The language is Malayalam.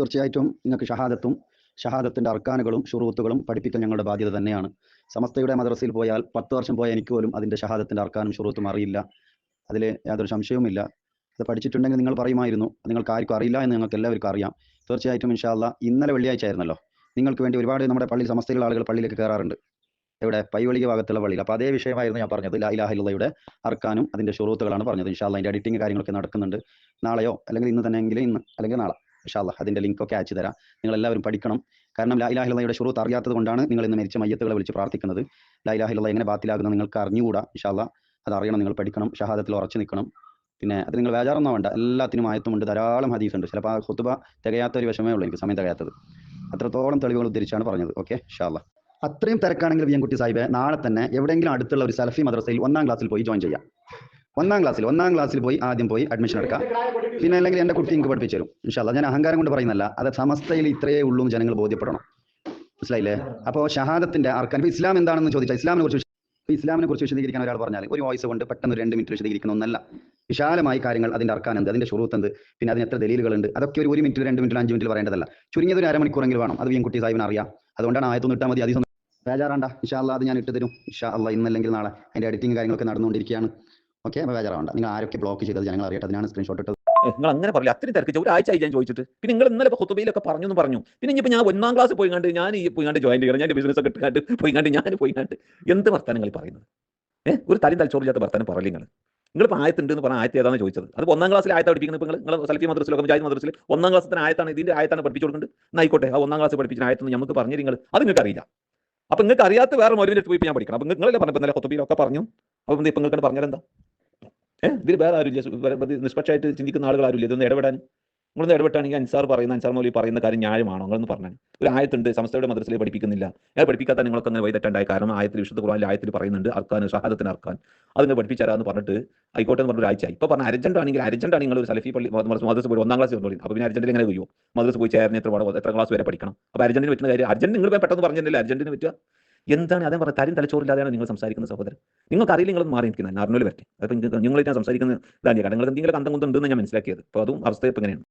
തീർച്ചയായിട്ടും നിങ്ങൾക്ക് ഷഹാദത്തും ഷഹാദത്തിന്റെ അർക്കാനുകളും ഷുറൂത്തുകളും പഠിപ്പിക്കൽ ഞങ്ങളുടെ ബാധ്യത തന്നെയാണ്. സമസ്തയുടെ മദ്രസയിൽ പോയാൽ പത്ത് വർഷം പോയ എനിക്ക് പോലും അതിന്റെ ഷഹാദത്തിന്റെ അർക്കാനും ഷുറൂത്തും അറിയില്ല. അതിൽ യാതൊരു സംശയവുമില്ല. അത് പഠിച്ചിട്ടുണ്ടെങ്കിൽ നിങ്ങൾ പറയുമായിരുന്നു. നിങ്ങൾക്ക് ആർക്കും അറിയില്ല എന്ന് നിങ്ങൾക്ക് എല്ലാവർക്കും അറിയാം. തീർച്ചയായിട്ടും ഇൻഷാല്ല ഇന്നലെ വെള്ളിയാഴ്ച ആയിരുന്നല്ലോ. നിങ്ങൾക്ക് വേണ്ടി ഒരുപാട് നമ്മുടെ പള്ളി സമസ്തയിലുള്ള ആളുകൾ പള്ളിയിലേക്ക് കയറാറുണ്ട്. ഇവിടെ പൈവളിക ഭാഗത്തുള്ള പള്ളിയിൽ. അപ്പോൾ അതേ വിഷയമായിരുന്നു ഞാൻ പറഞ്ഞത്. ലാ ഇലാഹില്ലയുടെ അർക്കാനും അതിന്റെ ഷുറൂത്തുകളാണ് പറഞ്ഞത്. ഇൻഷാല്ല അതിന്റെ എഡിറ്റിംഗ് കാര്യങ്ങളൊക്കെ നടക്കുന്നുണ്ട്. നാളെയോ? അല്ലെങ്കിൽ ഇന്ന് തന്നെയെങ്കിലും ഇന്ന്. അല്ലെങ്കിൽ നാളെ. ഇൻഷാല്ല അതിന്റെ ലിങ്കൊക്കെ അയച്ചു തരാം. നിങ്ങൾ എല്ലാവരും പഠിക്കണം. കാരണം ലാ ഷുറൂത്ത് അറിയാത്തത് കൊണ്ടാണ് നിങ്ങൾ ഇന്ന് മരിച്ച മയ്യത്തുകളെ വിളിച്ച് പ്രാർത്ഥിക്കുന്നത്. ലാ എങ്ങനെ ബാത്തിലാകുന്നത് നിങ്ങൾക്ക് അറിഞ്ഞുകൂടാ ഇൻഷാല്ല അത് അറിയണം നിങ്ങൾ പഠിക്കണം ഷഹാദത്തിൽ ഉറച്ചു നിൽക്കണം. പിന്നെ അത് നിങ്ങൾ വേജാറൊന്നും വേണ്ട. എല്ലാത്തിനും ആയത്തുമുണ്ട് ധാരാളം ഹദീസ് ഉണ്ട് ചിലപ്പോൾ ആ ഹുത്തുബ തികയാത്ത ഒരു വിഷമേ ഉള്ളൂ എനിക്ക് സമയം തികയാത്തത്. അത്രത്തോളം തെളിവുകൾ ഉദ്ധരിച്ചാണ് പറഞ്ഞത്. ഓക്കെ ഷാല്ല അത്രയും തിരക്കാണെങ്കിൽ വിയൻകുട്ടി സാഹിബ് നാളെ തന്നെ എവിടെയെങ്കിലും അടുത്തുള്ള ഒരു സലഫി മദ്രസയിൽ ഒന്നാം ക്ലാസ്സിൽ പോയി ജോയിൻ ചെയ്യാം. ഒന്നാം ക്ലാസ്സിൽ ഒന്നാം ക്ലാസ്സിൽ പോയി ആദ്യം പോയി അഡ്മിഷൻ എടുക്കാം. പിന്നെ അല്ലെങ്കിൽ എന്റെ കുട്ടി എനിക്ക് പഠിപ്പിച്ചു തരും. ഇൻഷാല്ല ഞാൻ അഹങ്കാരം കൊണ്ട് പറയുന്നല്ല അത് സമസ്തയിൽ ഇത്രയേ ഉള്ളൂ ജനങ്ങൾ ബോധ്യപ്പെടണം. മനസ്സിലായില്ലേ? അപ്പോൾ ഷഹാദത്തിന്റെ അർക്കാൻ ഇപ്പൊ ഇസ്ലാം എന്താണെന്ന് ചോദിച്ചാൽ ഇസ്ലാമിനെ കുറിച്ച് ഇസ്ലാമിനെ കുറിച്ച് വിശദീകരിക്കാൻ ഒരാൾ പറഞ്ഞാൽ ഒരു വോയിസ് കൊണ്ട് പെട്ടെന്ന് രണ്ട് മിനിറ്റ് വിശദീകരിക്കുന്ന ഒന്നല്ല. വിശാലമായ കാര്യങ്ങൾ അതിന്റെ അർക്കാൻ അതിന്റെ ഷുറൂത്ത് എന്ത്? പിന്നെ അതിന് എത്ര ദലീലുകളുണ്ട്? അതൊക്കെ ഒരു ഒരു മിനിറ്റ് രണ്ട് മിനിറ്റ് അഞ്ച് മിനിറ്റ് പറയേണ്ടതല്ല. ചുരുങ്ങിയത് ഒരു അരമണിക്കൂറെങ്കിലും വേണം. അത് കുട്ടി സാഹിബിന് അറിയാം. അതുകൊണ്ടാണ് ആയത്തൊന്ന് ഇട്ടാൽ മതി. അതീസം ബേജാറാണ്ട. ഇഷാ അത് ഞാൻ ഇട്ട് തരും. ഇഷാ അല്ല ഇന്നല്ലെങ്കിൽ നാളെ അതിന്റെ എഡിറ്റിംഗ് കാര്യങ്ങളൊക്കെ നടന്നുകൊണ്ടിരിക്കുകയാണ്. ഓക്കെ ബേജാറാവണ്ട നിങ്ങൾ ആരൊക്കെ ബ്ലോക്ക് ചെയ്തത് ജനങ്ങൾ അറിയട്ടെ അതിനാണ് സ്ക്രീൻഷോട്ട് ഇട്ടത്. നിങ്ങൾ അങ്ങനെ പറയില്ല. അത്രയും ഒരാഴ്ച ആയി ഞാൻ ചോദിച്ചിട്ട്. പിന്നെ നിങ്ങൾ ഇന്നലെ കുത്തുബയിലൊക്കെ പറഞ്ഞു എന്ന് പറഞ്ഞു. പിന്നെ ഇനിയിപ്പോൾ ഞാൻ ഒന്നാം ക്ലാസ് പോയി കണ്ട് ഞാൻ ഈ പോയി കണ്ട് ജോയിൻ ചെയ്യണം. ഞാൻ ബിസിനസ് ഒക്കെ ഇട്ടുകാണ്ട് പോയി കണ്ട് ഞാൻ പോയി കണ്ട്. എന്ത് വർത്താനങ്ങൾ പറയുന്നത്? ഏഹ് ഒരു തലയും തലച്ചോറില്ലാത്ത വർത്താനം പറയില്ല നിങ്ങൾ. നിങ്ങളിപ്പോൾ ആയത്തുണ്ട് എന്ന് പറഞ്ഞാൽ ആയത്ത് ഏതാണെന്ന് ചോദിച്ചത്? അത് ഒന്നാം ക്ലാസ്സിൽ ആയത്ത് പഠിപ്പിക്കുന്നത് ഇപ്പോൾ നിങ്ങൾ നിങ്ങൾ സലഫി മദ്രസിലൊക്കെ ജാതി മദ്രസിൽ ഒന്നാം ക്ലാസ്സിന് ആയത്താണ്. ഇതിന്റെ ആയത്താണ് പഠിപ്പിച്ചു കൊടുക്കുന്നത് ആയിക്കോട്ടെ ആ ഒന്നാം ക്ലാസ് പഠിപ്പിച്ച ആയത്തൊന്നും നമുക്ക് പറഞ്ഞു നിങ്ങൾ. അത് നിങ്ങൾക്ക് അറിയില്ല. അപ്പൊ നിങ്ങൾക്ക് അറിയാത്ത വേറെ മരുവിനെ പോയി ഞാൻ പഠിക്കണം. അപ്പൊ നിങ്ങളല്ലേ പറഞ്ഞപ്പോൾ നല്ല ഹുത്തുബയിലൊക്കെ പറഞ്ഞു. അപ്പം നിങ്ങൾക്ക് പറഞ്ഞാലെന്താ? ഏഹ് ഇതിൽ വേറെ ആരുമില്ല. നിഷ്പക്ഷമായിട്ട് ചിന്തിക്കുന്ന ആളുകൾ ആരുമില്ല. ഇതൊന്ന് ഇടപെടാൻ നിങ്ങളൊന്ന് ഇടപെട്ടാണെങ്കിൽ അൻസാർ പറയുന്ന അൻസാർ മൗലി പറയുന്ന കാര്യം ന്യായമാണോ? നിങ്ങളൊന്ന് പറഞ്ഞാൽ ഒരു ആയത്തുണ്ട് സംസ്ഥയുടെ മദ്രസയിൽ പഠിപ്പിക്കുന്നില്ല. ഞാൻ പഠിപ്പിക്കാത്ത നിങ്ങൾക്ക് അങ്ങനെ വൈതെറ്റുണ്ടായ കാരണം ആയത്തിൽ വിശുദ്ധ ഖുർആനിൽ ആയത്തിൽ പറയുന്നുണ്ട് അർക്കാൻ ഷഹാദത്തിന് അർക്കാൻ. അതിനെ പഠിപ്പിച്ചാരാന്ന് പറഞ്ഞിട്ട് ആയിക്കോട്ടെ എന്ന് പറഞ്ഞൊരു ആഴ്ച ഇപ്പൊ പറഞ്ഞ അർജന്റ് ആണെങ്കിൽ അർജന്റ് ആണെങ്കിൽ ഒരു സലഫി പള്ളി മദ്രസ പോയി ഒന്നാം ക്ലാസ് കൊണ്ടുപോയി അപ്പൊ പിന്നെ അർജന്റിൽ എങ്ങനെ കഴിയുമോ മദ്രസ പോയി ചേർന്ന് എത്ര എത്ര ക്ലാസ് വരെ പഠിക്കണം? അപ്പൊ അർജന്റിന് പറ്റുന്ന കാര്യം അർജന്റ് നിങ്ങൾ പെട്ടെന്ന് പറഞ്ഞില്ല അർജന്റിന് പറ്റുക? എന്താണ് അദ്ദേഹം പറഞ്ഞ തരും തലച്ചോറില്ലാതെയാണ് നിങ്ങൾ സംസാരിക്കുന്ന സഹോദരൻ? നിങ്ങൾക്ക് അറിയില്ല നിങ്ങൾ മാറി നിൽക്കുന്നത് നാർമൽ വരട്ടെ. അപ്പം നിങ്ങളിട്ട് ഞാൻ സംസാരിക്കുന്ന ഇതാണ് കാരണം നിങ്ങൾ എന്തെങ്കിലും കണ്ടം കൊണ്ടുണ്ടെന്ന് ഞാൻ മനസ്സിലാക്കിയത്. അപ്പോൾ അതും അവസ്ഥ ഇപ്പം എങ്ങനെയാണ്